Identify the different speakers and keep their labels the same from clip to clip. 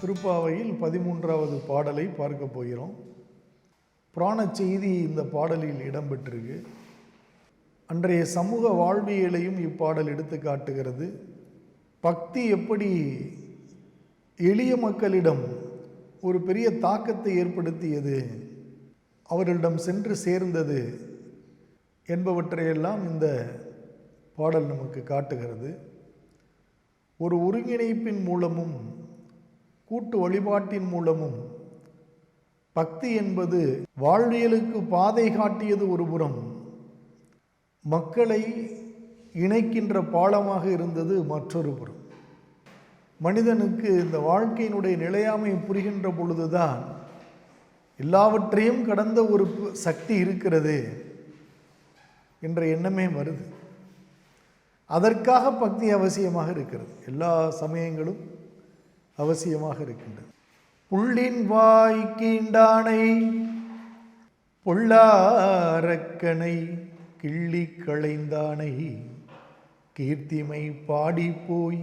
Speaker 1: திருப்பாவையில் பதிமூன்றாவது பாடலை பார்க்க போகிறோம். புராண செய்தி இந்த பாடலில் இடம்பெற்றிருக்கு. அன்றைய சமூக வாழ்வியலையும் இப்பாடல் எடுத்து காட்டுகிறது. பக்தி எப்படி எளிய மக்களிடம் ஒரு பெரிய தாக்கத்தை ஏற்படுத்தியது அவர்களிடம் சென்று சேர்ந்தது என்பவற்றையெல்லாம் இந்த பாடல் நமக்கு காட்டுகிறது. ஒரு ஒருங்கிணைப்பின் மூலமும் கூட்டு வழிபாட்டின் மூலமும். பக்தி என்பது வாழ்வியலுக்கு பாதை காட்டியது ஒரு புறம். மக்களை இணைக்கின்ற பாலமாக இருந்தது மற்றொரு புறம். மனிதனுக்கு இந்த வாழ்க்கையினுடைய நிலையாமை புரிகின்ற பொழுதுதான் எல்லாவற்றையும் கடந்த ஒரு சக்தி இருக்கிறது என்ற எண்ணமே வருது. அதற்காக பக்தி அவசியமாக இருக்கிறது. எல்லா சமயங்களும் அவசியமாக இருக்கின்றது. புள்ளின் வாய் கீண்டானை கிள்ளி களைந்தானை கீர்த்திமை பாடி போய்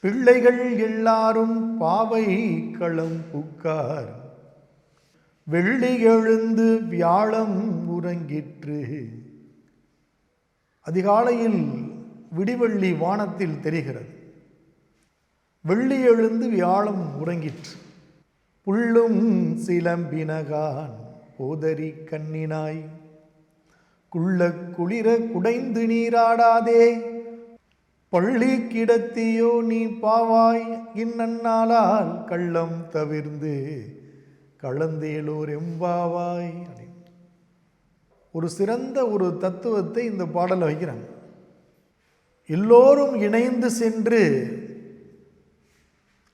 Speaker 1: பிள்ளைகள் எல்லாரும் பாவை களம் புக்கார். வெள்ளி எழுந்து வியாழம் உறங்கிற்று. அதிகாலையில் விடிவெள்ளி வானத்தில் தெரிகிறது. வெள்ளி எழுந்து வியாழம் உறங்கிற்று. புள்ளும் சிலம்பினகான் போதரி கண்ணினாய். குள்ள குளிர குடைந்து நீராடாதே. பள்ளி கிடத்தியோ நீ பாவாய். இந்நன்னாளால் கள்ளம் தவிர்ந்து கலந்தேலோர் எம்பாவாய் ஒரு சிறந்த ஒரு தத்துவத்தை இந்த பாடல வைக்கிறாங்க. எல்லோரும் இணைந்து சென்று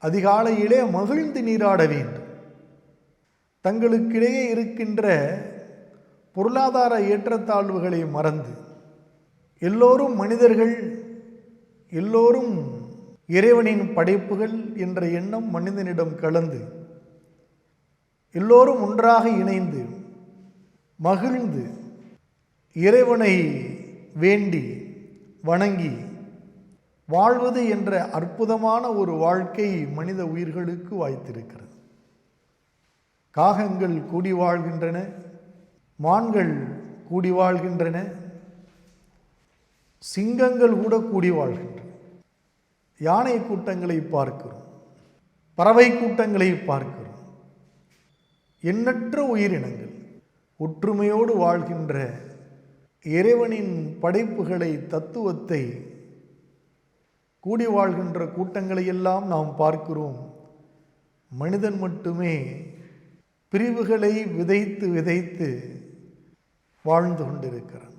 Speaker 1: அதிகாலையிலே மகிழ்ந்து நீராட வேண்டும். தங்களுக்கிடையே இருக்கின்ற பொருளாதார ஏற்றத்தாழ்வுகளை மறந்து எல்லோரும் மனிதர்கள் எல்லோரும் இறைவனின் படைப்புகள் என்ற எண்ணம் மனிதனிடம் கலந்து எல்லோரும் ஒன்றாக இணைந்து மகிழ்ந்து இறைவனை வேண்டி வணங்கி வாழ்வது என்ற அற்புதமான ஒரு வாழ்க்கை மனித உயிர்களுக்கு வாய்த்திருக்கிறது. காகங்கள் கூடி வாழ்கின்றன மான்கள் கூடி வாழ்கின்றன சிங்கங்கள் கூட கூடி வாழ்கின்றன. யானை கூட்டங்களை பார்க்கிறோம் பறவை கூட்டங்களை பார்க்கிறோம். எண்ணற்ற உயிரினங்கள் ஒற்றுமையோடு வாழ்கின்ற இறைவனின் படைப்புகளை தத்துவத்தை கூடி வாழ்கின்ற கூட்டங்களை எல்லாம் நாம் பார்க்கிறோம். மனிதன் மட்டுமே பிரிவுகளை விதைத்து விதைத்து வாழ்ந்து கொண்டிருக்கிறான்.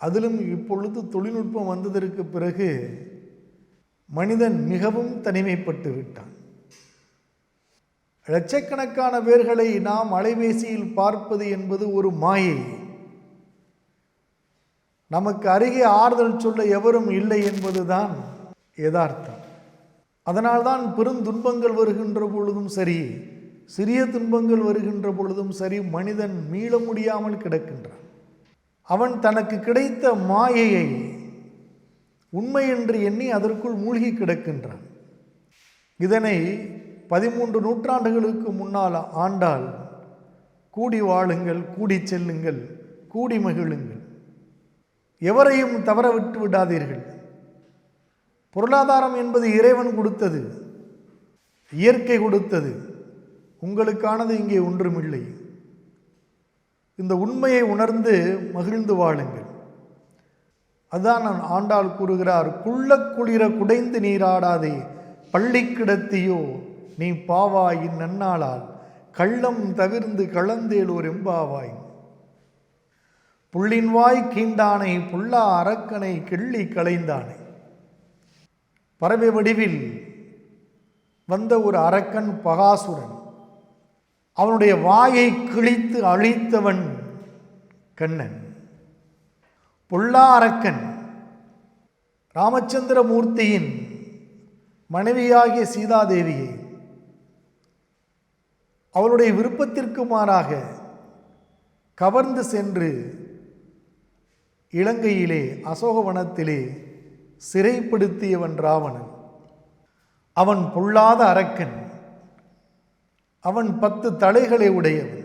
Speaker 1: அதிலும் இப்பொழுது தொழில்நுட்பம் வந்ததற்கு பிறகு மனிதன் மிகவும் தனிமைப்பட்டு விட்டான். லட்சக்கணக்கான பேர்களை நாம் அலைபேசியில் பார்ப்பது என்பது ஒரு மாயை. நமக்கு அருகே ஆறுதல் சொல்ல எவரும் இல்லை என்பதுதான் யதார்த்தம். அதனால்தான் பெருந்துன்பங்கள் வருகின்ற பொழுதும் சரி சிறிய துன்பங்கள் வருகின்ற பொழுதும் சரி மனிதன் மீள முடியாமல் கிடக்கின்றான். அவன் தனக்கு கிடைத்த மாயையை உண்மை என்று எண்ணி அதற்குள் மூழ்கி கிடக்கின்றான். இதனை பதிமூன்று நூற்றாண்டுகளுக்கு முன்னால் ஆண்டால் கூடி வாழுங்கள் கூடி செல்லுங்கள் கூடி மகிழுங்கள். எவரையும் தவற விட்டு விடாதீர்கள். பொருளாதாரம் என்பது இறைவன் கொடுத்தது இயற்கை கொடுத்தது. உங்களுக்கானது இங்கே ஒன்றுமில்லை. இந்த உண்மையை உணர்ந்து மகிழ்ந்து வாழுங்கள். அதான் நான் ஆண்டாள் கூறுகிறார் குள்ள குளிர குடைந்து நீராடாதே பள்ளி கிடத்தியோ நீ பாவாயின் நன்னாளால் கள்ளம் தவிர்ந்து கலந்தேலோர் எம்பாவாய். புள்ளின் வாய் கீண்டானை புல்லா அரக்கனை கிள்ளி களைந்தானை. பறவை வடிவில் வந்த ஒரு அரக்கன் பகாசுரன். அவனுடைய வாயை கிழித்து அழித்தவன் கண்ணன். பொல்லா அரக்கன் ராமச்சந்திரமூர்த்தியின் மனைவியாகிய சீதாதேவியை அவளுடைய விருப்பத்திற்கு மாறாக கவர்ந்து சென்று இலங்கையிலே அசோகவனத்திலே சிறைப்படுத்தியவன் ராவணன். அவன் பொல்லாத அரக்கன். அவன் பத்து தலைகளை உடையவன்.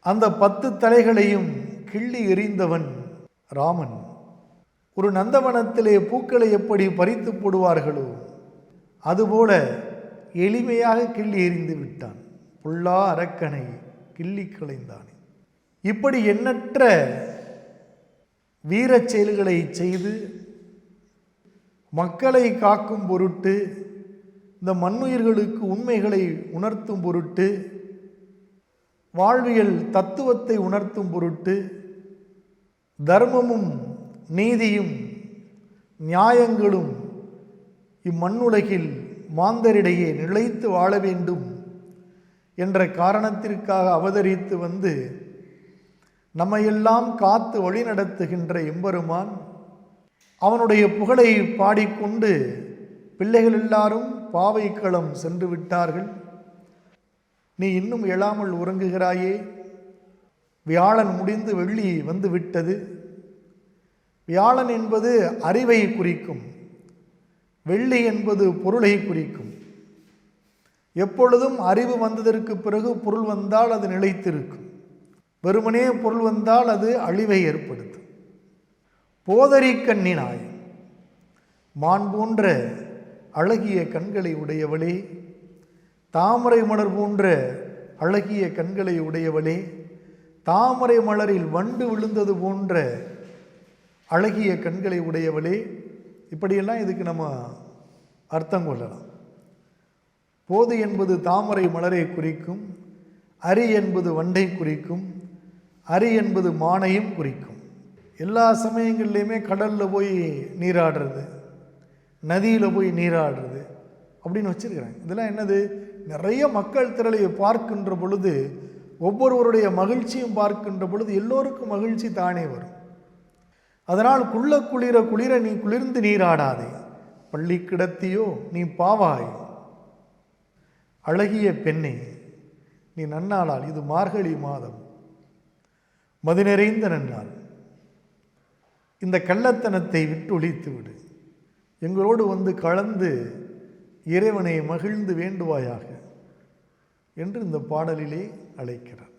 Speaker 1: அந்த பத்து தலைகளையும் கிள்ளி எறிந்தவன் ராமன். ஒரு நந்தவனத்திலே பூக்களை எப்படி பறித்து போடுவார்களோ அதுபோல எளிமையாக கிள்ளி எறிந்து விட்டான். புல்லா அரக்கனை கிள்ளி களைந்தான். இப்படி எண்ணற்ற வீரச் செயல்களை செய்து மக்களை காக்கும் பொருட்டு இந்த மண்ணுயிர்களுக்கு உண்மைகளை உணர்த்தும் பொருட்டு வாழ்வியல் தத்துவத்தை உணர்த்தும் பொருட்டு தர்மமும் நீதியும் நியாயங்களும் இம்மண்ணுலகில் மாந்தரிடையே நிலைத்து வாழ வேண்டும் என்ற காரணத்திற்காக அவதரித்து வந்து நம்மையெல்லாம் காத்து வழிநடத்துகின்ற எம்பெருமான் அவனுடைய புகழை பாடிக்கொண்டு பிள்ளைகள் எல்லாரும் பாவைக்களம் சென்று விட்டார்கள். நீ இன்னும் எழாமல் உறங்குகிறாயே. வியாழன் முடிந்து வெள்ளி வந்து விட்டது. வியாழன் என்பது அறிவை குறிக்கும். வெள்ளி என்பது பொருளை குறிக்கும். எப்பொழுதும் அறிவு வந்ததற்கு பிறகு பொருள் வந்தால் அது நிலைத்திருக்கும். வெறுமனே பொருள் வந்தால் அது அழிவை ஏற்படுத்தும். போதரி கண்ணினாய் மான் போன்ற அழகிய கண்களை உடையவளே. தாமரை மலர் போன்ற அழகிய கண்களை உடையவளே. தாமரை மலரில் வண்டு விழுந்தது போன்ற அழகிய கண்களை உடையவளே. இப்படியெல்லாம் இதுக்கு நம்ம அர்த்தம் கொள்ளலாம். போது என்பது தாமரை மலரை குறிக்கும் அரி என்பது வண்டை குறிக்கும் அரி என்பது மானையும் குறிக்கும். எல்லா சமயங்கள்லையுமே கடலில் போய் நீராடுறது நதியில் போய் நீராடுறது அப்படின்னு வச்சுருக்கிறாங்க. இதெல்லாம் என்னது? நிறைய மக்கள் திரளையை பார்க்கின்ற பொழுது ஒவ்வொருவருடைய மகிழ்ச்சியும் பார்க்கின்ற பொழுது எல்லோருக்கும் மகிழ்ச்சி தானே வரும். அதனால் குள்ள குளிர குளிர நீ குளிர்ந்து நீராடாதே. பள்ளி கிடத்தியோ நீ பாவாய். அழகிய பெண்ணே நீ நன்னாளால் இது மார்கழி மாதம். மது நிறைந்த இந்த கள்ளத்தனத்தை விட்டு ஒழித்து விடு. எங்களோடு வந்து கலந்து இறைவனை மகிழ்ந்து வேண்டுவாயாக என்று இந்த பாடலிலே அழைக்கிறார்.